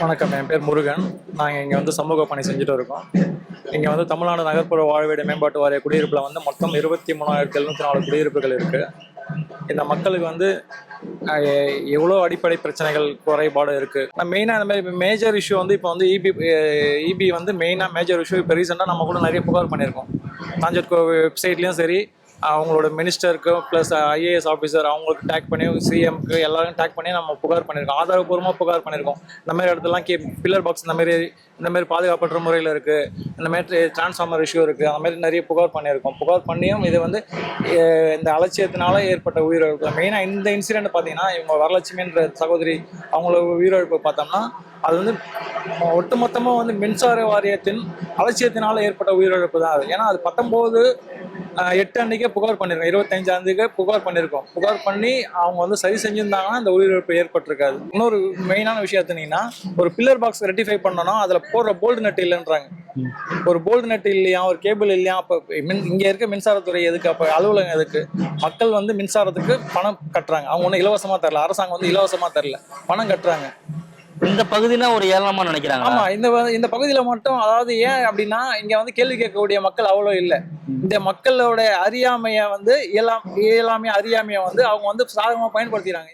வணக்கம். என் பேர் முருகன். நாங்கள் இங்கே வந்து சமூக பணி செஞ்சுட்டு இருக்கோம். இங்கே வந்து தமிழ்நாடு நகர்ப்புற வாழ்வீடு மேம்பாட்டு வாரிய குடியிருப்பில் வந்து மொத்தம் இருபத்தி மூணாயிரத்தி எழுநூற்றி நாலு குடியிருப்புகள் இருக்குது இந்த மக்களுக்கு வந்து எவ்வளோ அடிப்படை பிரச்சனைகள் குறைபாடு இருக்குது மெயினாக இந்த மாதிரி மேஜர் இஷ்யூ வந்து இப்போ வந்து இபி இபி வந்து மெயினாக மேஜர் இஷ்யூ இப்போ ரீசெண்டாக நம்ம கூட நிறைய புகார் பண்ணியிருக்கோம். தாஞ்சர் வெப்சைட்லேயும் சரி அவங்களோட மினிஸ்டருக்கு ப்ளஸ் ஐஏஎஸ் ஆஃபீஸர் அவங்களுக்கு டேக் பண்ணி சிஎம்க்கு எல்லாரும் டேக் பண்ணி நம்ம புகார் பண்ணியிருக்கோம் ஆதாரபூர்வமாக புகார் பண்ணியிருக்கோம் இந்த மாதிரி இடத்துலாம் கே பில்லர் பாக்ஸ் இந்த மாதிரி இந்த மாதிரி பாதுகாப்பற்ற முறையில் இருக்குது இந்த மாதிரி டிரான்ஸ்ஃபார்மர் இஷ்யூ இருக்குது அந்த மாதிரி நிறைய புகார் பண்ணியிருக்கோம் புகார் பண்ணியும் இது வந்து இந்த அலட்சியத்தினால ஏற்பட்ட உயிரிழப்பு. மெயினாக இந்த இன்சிடென்ட் பார்த்தீங்கன்னா இவங்க வரலட்சுமின்ற சகோதரி அவங்களோட உயிரிழப்பு பார்த்தோம்னா அது வந்து ஒட்டுமொத்தமாக வந்து மின்சார வாரியத்தின் அலட்சியத்தினால ஏற்பட்ட உயிரிழப்பு தான் அது. ஏன்னா அது பத்தொம்போது எட்டு அன்னைக்கே புகார் பண்ணியிருக்கோம் இருபத்தஞ்சாந்தேதிக்கே புகார் பண்ணியிருக்கோம் புகார் பண்ணி அவங்க வந்து சரி செஞ்சிருந்தாங்கன்னா இந்த உயிரிழப்பு ஏற்பட்டிருக்காது. இன்னொரு மெயினான விஷயம் எடுத்தீங்கன்னா ஒரு பில்லர் பாக்ஸ் ரெட்டிஃபை பண்ணணும் அதில் போடுற போல்டு நெட் இல்லைன்றாங்க. ஒரு போல்டு நட் இல்லையா ஒரு கேபிள் இல்லையா அப்போ மின் இங்கே இருக்க மின்சாரத்துறை எதுக்கு அப்போ அலுவலகம் எதுக்கு? மக்கள் வந்து மின்சாரத்துக்கு பணம் கட்டுறாங்க. அவங்க ஒன்றும் இலவசமாக தரல. அரசாங்கம் வந்து இலவசமாக தரல. பணம் கட்டுறாங்க. இந்த பகுதினா ஒரு ஏளனமா நினைக்கிறாங்க ஆமா இந்த இந்த பகுதியில மட்டும் அதாவது ஏன் அப்படின்னா இங்க வந்து கேள்வி கேட்கக்கூடிய மக்கள் அவ்வளோ இல்லை. இந்த மக்களோட அறியாமைய வந்து இயலாம் இயலாமைய அறியாமைய வந்து அவங்க வந்து சாதகமா பயன்படுத்திடுறாங்க